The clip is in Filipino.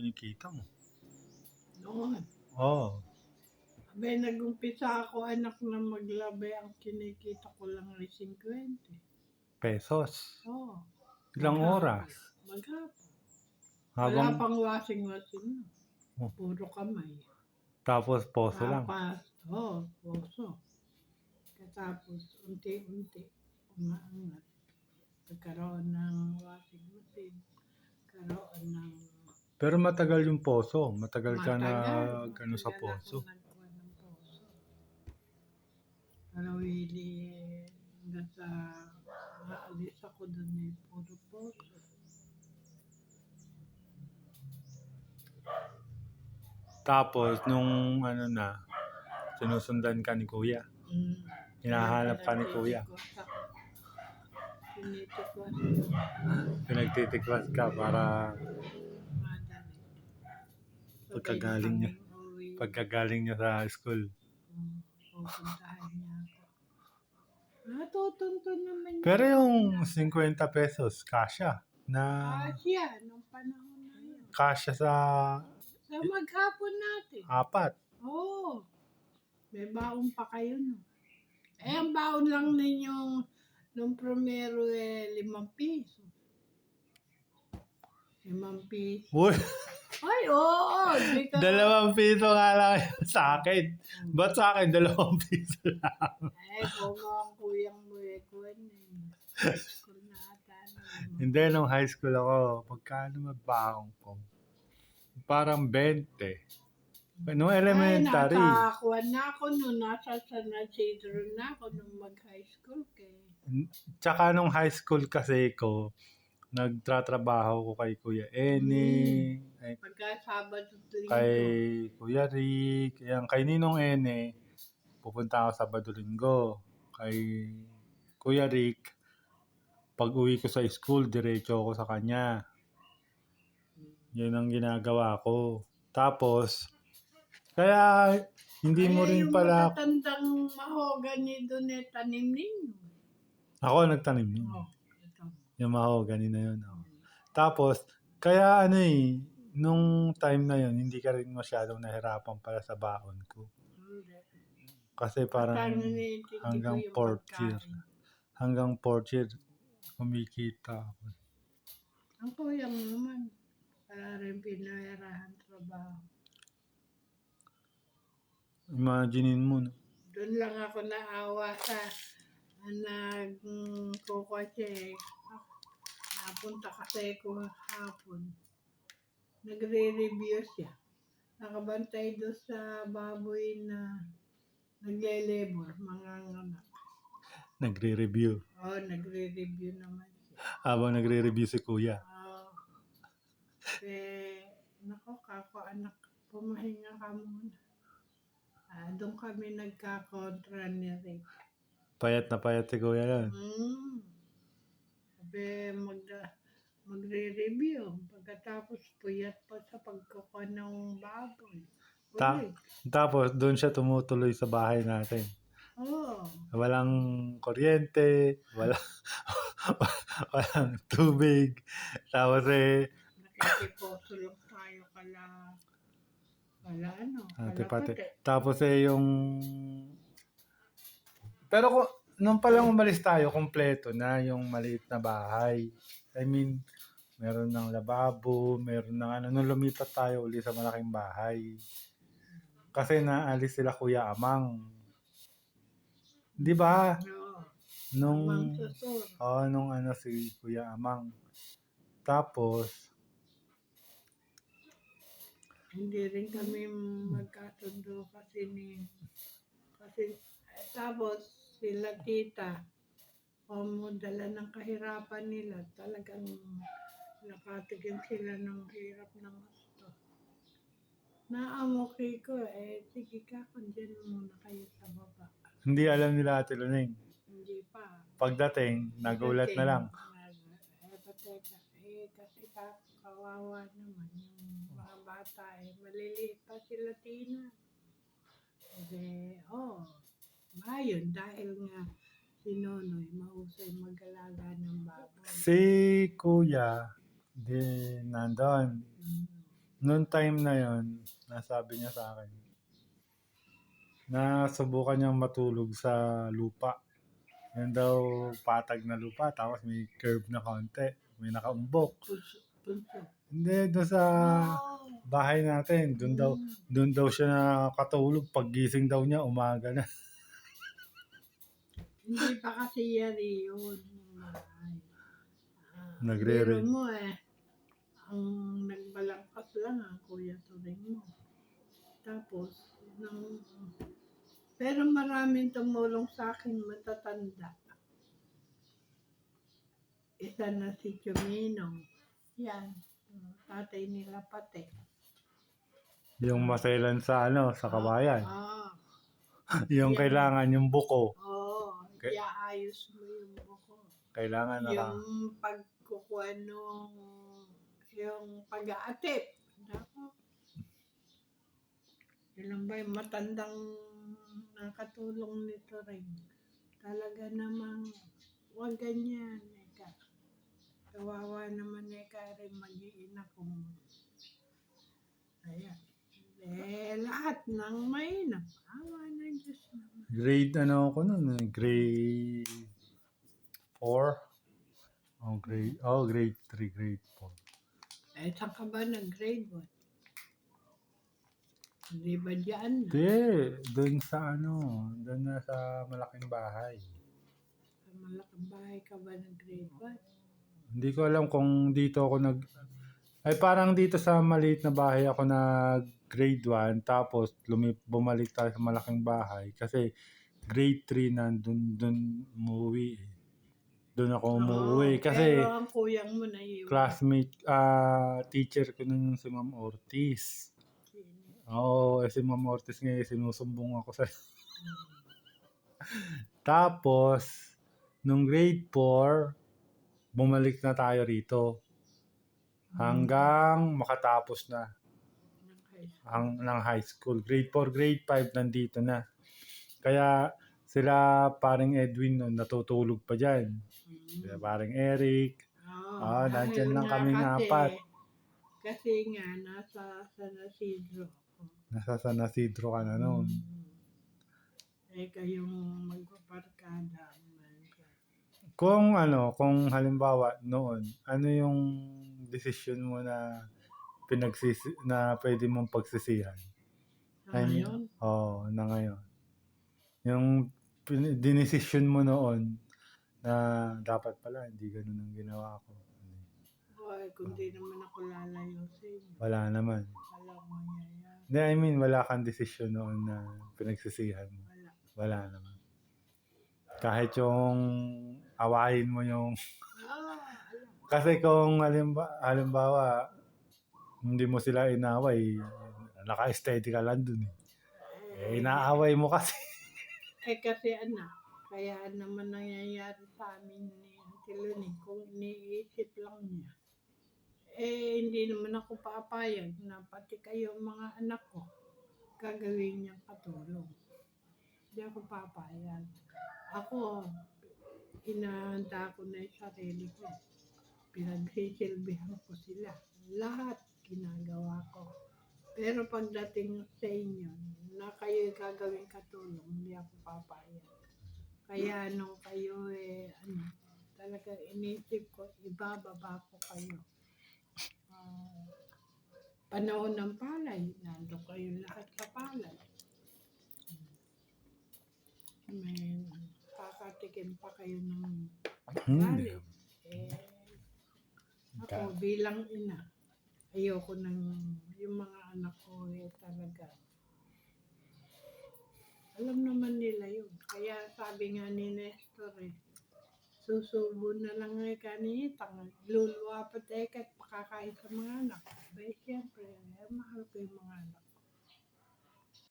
kinikita mo. Noon. Oo. Abay, nag-umpisa ako anak na maglabay. Ang kinikita ko lang ay 50. Pesos. Oo. Ilang Maghapon. oras? Maghapon. Wala Habang pang washing machine. Oh. Puro kamay. tapos poso lang. Tapos, oo, oh, poso. Katapos, unti-unti, umaangat. Nagkaroon ng washing machine. Karoon ng... Pero matagal yung poso. Matagal ka na Matagal. gano sa Matagal poso. ako nagkuha ng poso. Pero really, hanggang sa naalis ako doon eh, puro poso. Tapos nung ano na, sinusundan ka ni kuya. Mm. Hinahanap ka ni kuya. Tinitikwas. Pinagtitikwas ka para. Pagkagaling niya. Pagkagaling niya sa school. mm, pupuntahan niya ako. Natutunto naman niya. Pero yung 50 pesos, kasya. Na Asya, nung panahon na yun. kasya sa Sa maghapon natin. apat. Oo. May baon pa kayo, no? Eh, ang baon lang ninyong nung primero eh, limang piso. Limang piso. Uy, Ay, oo. Di ka, dalawang piso nga lang sa akin. Ba't sa akin dalawang piso lang? Eh, kung ang kuyang mo eh, kuwan eh. School na ata. ano, Hindi, nung high school ako, pagkano mabaong ko? Parang 20. Nung elementary. Ay, nakakuha na ako nung nasa San Isidro na ako nung mag-high school. Kay, Tsaka nung high school kasi ko, nagtratrabaho ko kay Kuya Eni, ay, pagka Sabado Linggo. kay Kuya Rick, yan, kay Ninong Ene, pupunta ako Sabado Linggo. Kay Kuya Rick, pag uwi ko sa school, diretso ako sa kanya. Yun ang ginagawa ko. Tapos, kaya hindi mo Ay, rin yung pala, matatandang mahogany doon eh, tanim ninyo. ako nagtanim nun. Oh. Yung mahogany na yun. Oh. Tapos, kaya ano eh, nung time na yun, hindi ka rin masyadong nahirapan pala sa baon ko. Kasi parang hanggang fourth year. hanggang fourth year, kumikita ako. Ang kuya mo naman, para rin pinahirahan trabaho. Imaginein mo, no? Doon lang ako naawa sa nag-kukotse. Napunta kasi ko hapon. Nagre-review siya. Nakabantay doon sa baboy na nagle-labor, mga anak. Nagre-review. Oh, nagre-review naman siya. Habang nagre-review si kuya. Oh. Eh, nako, kako anak, pumahinga ka muna. Ah, doon kami nagkakontra ni Rick. Payat na payat si kuya yan. Mm. Sabi, mag, magre-review. Pagkatapos, puyat pa sa pagkukuha ng baboy. Ta- Uli. Tapos, doon siya tumutuloy sa bahay natin. Oo. Walang kuryente, wala, walang tubig. Tapos eh, Nakikiposo lang tayo kala, kala ano, Ate kala pati. pati. Tapos eh yung... Pero kung, nung palang umalis tayo, kompleto na yung maliit na bahay. I mean, meron ng lababo, meron ng ano, nung lumipat tayo uli sa malaking bahay. Kasi naalis sila Kuya Amang. Di ba? Nung, oh, nung ano si Kuya Amang. Tapos, Hindi rin kami magkasundo kasi ni kasi eh, tapos sila tita dala ng kahirapan nila talagang nakatigil sila ng hirap ng gusto. Naamoki ko eh, sige ka, kundyan muna kayo sa baba. hindi alam nila Ate Luneng. Hindi pa. Pagdating, nagulat na lang. Eh, pateka, eh, kasi ka, kawawa naman yung mga bata eh. Maliliit pa sila Tina. Sabi, oh, ngayon dahil nga si Nonoy mahusay mag-alaga ng baboy. Si Kuya, di nandun. Mm. Noong time na yon, nasabi niya sa akin, na subukan niyang matulog sa lupa. Yan daw patag na lupa, tapos may curve na konti, may nakaumbok. Hindi, doon sa bahay natin, doon daw, Mm. doon daw siya nakatulog. Paggising daw niya, umaga na. Hindi pa kasi yari yun. Ay. Ah, Nagre-ring. biro mo eh. Ang nagbalangkas lang ang kuya turing mo. Tapos, nang, pero maraming tumulong sa akin matatanda. Isa na si Chuminong. Yan. Tatay nila pati. Yung maselan sa ano, sa kabayan. Ah, Yung yan. kailangan yung buko. oo. Okay. Iaayos mo yung buko. Kailangan naka... Yung pagkukuha nung yung pag-aatip. Nako. Yun ba yung matandang nakatulong nito rin. Talaga namang huwag ganyan. Eka. Kawawa naman eka rin mag-iina kung Ayan. Eh, lahat ng may awa ng Diyos naman. Grade ano ako nun, eh, grade 4. Oh, grade, oh, grade 3, grade 4. Eh, saan ka ba nag-grade 1? Hindi ba dyan? Hindi, doon sa ano, doon na sa malaking bahay. Sa malaking bahay ka ba nag-grade 1? Hindi ko alam kung dito ako nag... Ay parang dito sa maliit na bahay ako nag grade 1 tapos lumi, bumalik tayo sa malaking bahay kasi grade 3 na doon doon umuwi. eh. Doon ako umuwi kasi Pero ang kuyang mo na iwan. classmate ah teacher ko nun yung si Ma'am Ortiz. Oo, eh, si Ma'am Ortiz ngayon sinusumbong ako sa Tapos nung grade 4 bumalik na tayo rito hanggang makatapos na ang ng high school. Grade 4, grade 5 nandito na. Kaya sila paring Edwin noon natutulog pa diyan. Sila paring Eric. Ah, nandyan lang kaming apat. Kasi nga, nasa San Isidro. Nasa San Isidro ka na noon. Mm. Eh, kayong magpaparkada. Kung ano, kung halimbawa noon, ano yung decision mo na pinagsisi na pwede mong pagsisihan? Mean, ngayon, Oo, na ngayon. Yung dinesisyon mo noon na dapat pala hindi ganun ang ginawa ko. Oy, kung di naman ako lalayo sa inyo, Wala naman. wala mangyayari. Hindi, I mean, wala kang desisyon noon na pinagsisihan mo. Wala. Wala naman. Kahit yung awayin mo yung... Ah, alam. Kasi kung halimbawa, halimbawa hindi mo sila inaway, naka-steady ka lang dun. Eh, Eh, inaaway mo kasi. eh, kasi anak, kaya naman nangyayari sa amin ni Auntie Luni kung iniisip lang niya. Eh, hindi naman ako papayag na pati kayo mga anak ko, gagawin niyang katulong. Hindi ako papayag. Ako, inahanda ko na yung sarili ko. Pinagsisilbihan ko sila. Lahat ginagawa ko. Pero pagdating sa inyo, na kayo gagawin katulong, hindi ako papayag. Kaya nung kayo eh, ano, talagang inisip ko, ibababa ko kayo. Ah, panahon ng palay, nandun kayo lahat sa palay. May kakatikim pa kayo ng galit. Eh, ako bilang ina, ayoko ng yung mga anak ko eh talaga. Alam naman nila yun. Kaya sabi nga ni Nestor eh, susubo na lang eh kanitang, luluwa pa teka at pakakain sa mga anak. Bay, siyempre, eh, mahal ko yung mga anak.